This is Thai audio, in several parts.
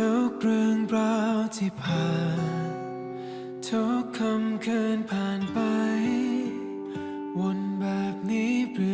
ทุกเรื่องราวที่ผ่าน ทุกคำเคืนผ่านไป วนแบบนี้เรื่อ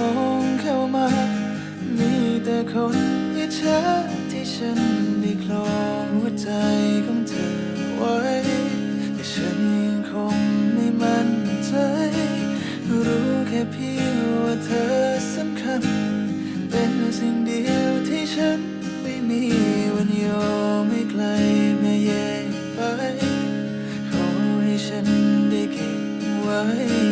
มองเข้ามา มีแต่คนอิจฉาที่ฉันได้คลองหัวใจของเธอไว้ แต่ฉันคงไม่มั่นใจ รู้แค่เพียงว่าเธอสำคัญ เป็นสิ่งเดียวที่ฉันไม่มีวันยอมไม่ไกลไม่แยกไป ขอให้ฉันได้เก็บไว้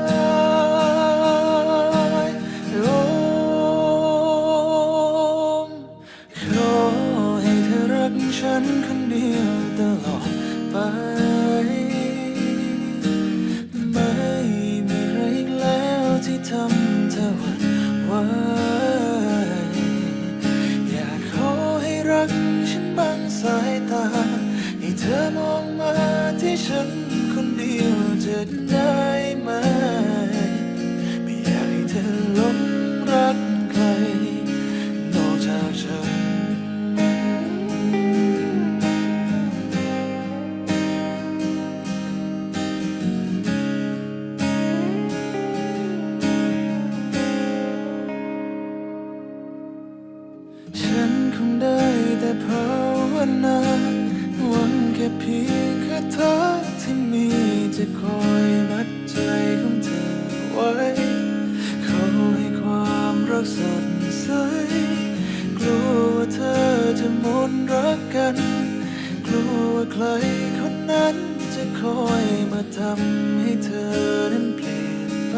ำให้เธอนั้นเปลี่ยนไป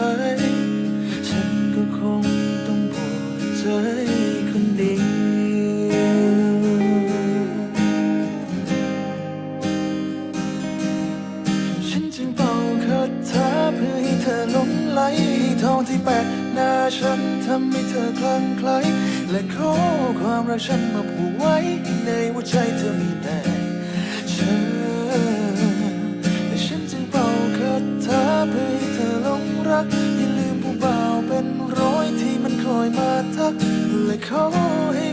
ฉันก็คงต้องปวดใจคนเดียวฉันจึงเป่าคาถาเพื่อให้เธอหลงไหลทองที่แปะหน้าฉันทำให้เธอคลั่งไคล้และขอความรักฉันมาผูกไว้ กแ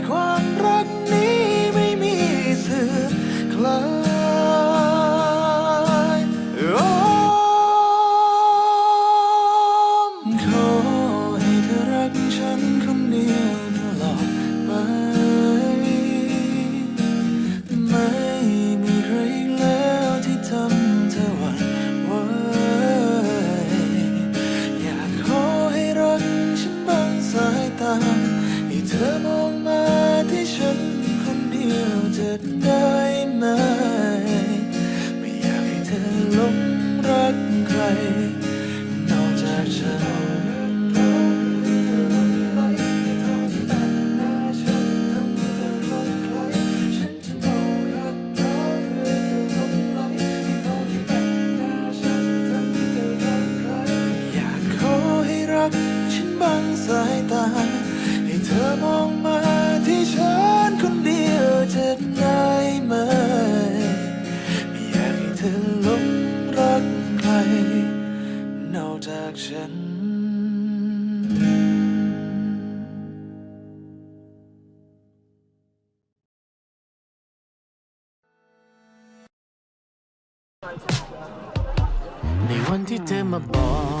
บังสายตา ให้เธอมองมาที่ฉันคนเดียวจะได้ไหม ไม่อยากให้เธอหลงรักใคร นอกจากฉันในวันที่เธอมาบอก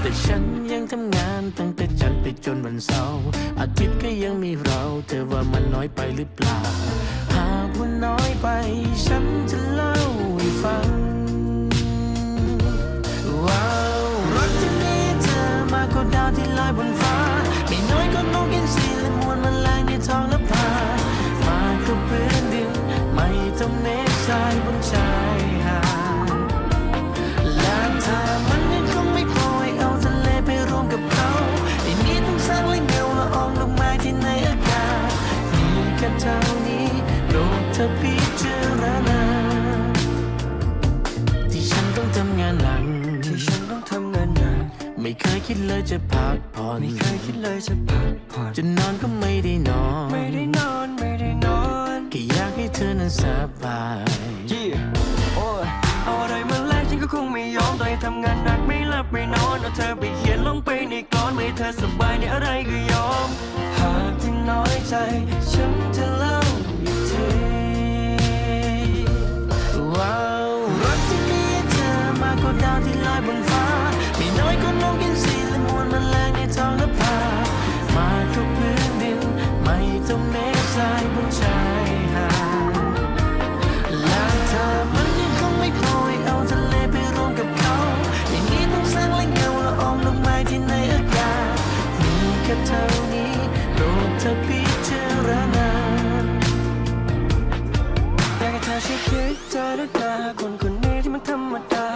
แต่ฉันยังทำงานตั้งแต่จันทร์ไปจนวันเสาร์อาทิตย์ก็ยังมีเรา เธอว่ามันน้อยไปหรือเปล่า หากว่าน้อยไป ฉันจะเล่า ธอพิจารณาที่ฉันต้องทำงานหนักที่ฉันต้องทำงานหนักไม่เคยคิดเลยจะพักผ่อนไม่เคยคิดเลยจะพักผ่อนจะนอนก็ไม่ได้นอน ไม่ได้นอนไม่ได้นอนแค่อยากให้เธอนั้นสบายยี่โอ้ยเอาอะไรมาแลกฉันก็คงไม่ยอมต่อให้ทำงานหนักไม่หลับไม่นอนเอาเธอไปเขียนลงไปในกลอนไม่ให้เธอสบายในอะไรก็ยอมหากที่น้อยใจฉัน คนคนนี้ที่มันธรรมดา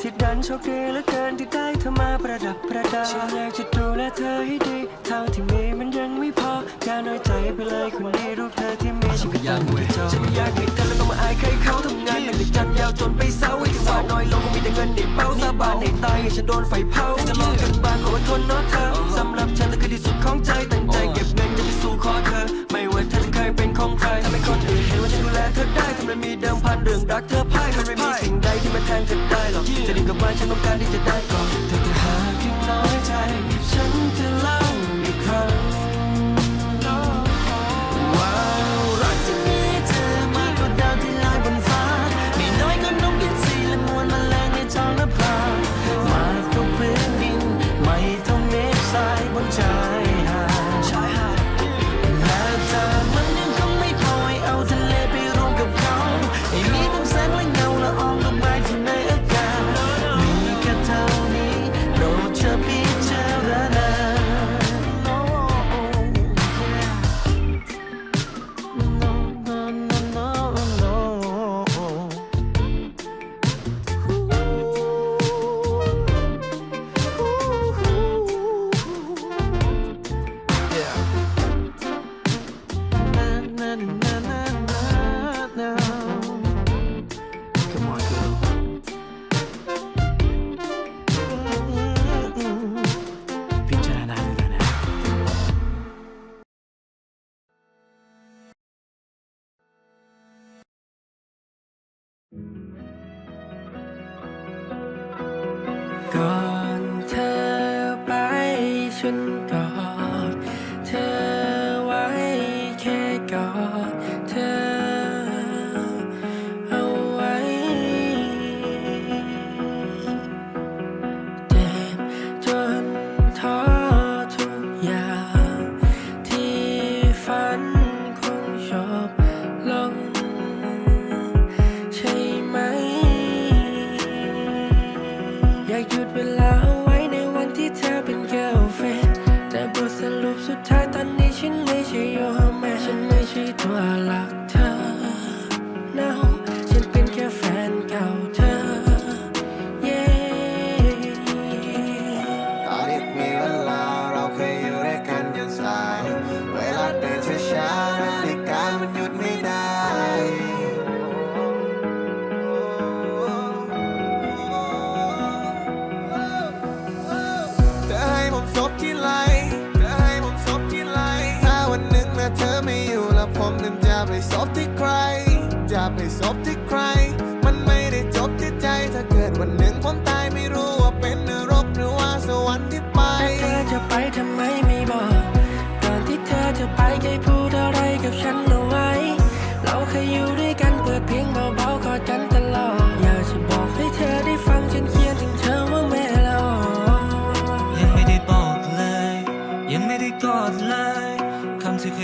ที่ดันโชคดีเหลือเกินที่ได้เธอมาประดับประดาฉันอยากจะดูแลเธอให้ดีเท่าที่มีมันยังไม่พออย่าน้อยใจไปเลยคนนี้รูปเธอที่มีฉันก็ยังไม่จบฉันไม่อยากให้เธอแล้วต้องมาอายใครเขาทำงานหนักในจันยาวจนไปเศร้าให้จังหวะน้อยลงก็มีแต่เงินในเป้าสาบานให้ตายให้ฉันโดนไฟเผาจะลองกันบ้างขออดทนเนาะเธอสำหรับฉันเธอคือที่สุดของใจตั้งใจเก็บเงินจะไปสู่ขอเธอ ไม่ว่าเธอจะเคยเป็นของใคร เธอได้ทำไมมีเดิมพันเรื่องรักเธอพ่ายมันไม่มีสิ่งใดที่มาแทนเธอได้หรอกจะดิ่งกับมันฉันต้องการที่จะได้ก่อน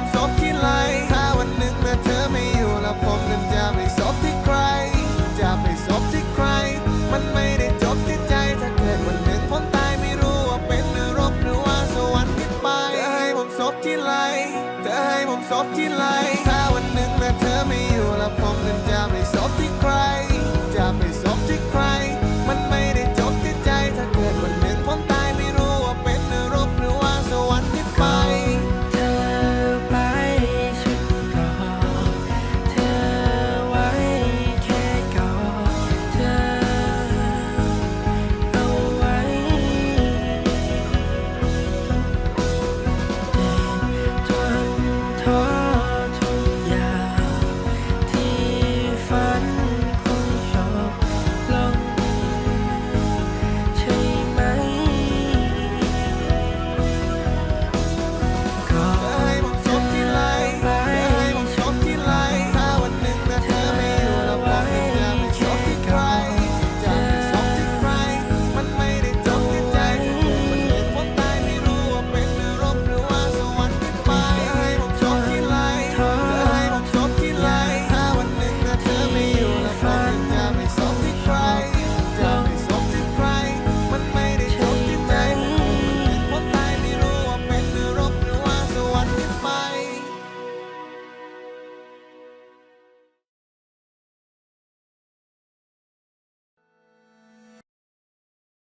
ม บที่ไรถ้าวันหนึ่งนะเธอไม่อยู่แล้วผมนั้นจะไม่ส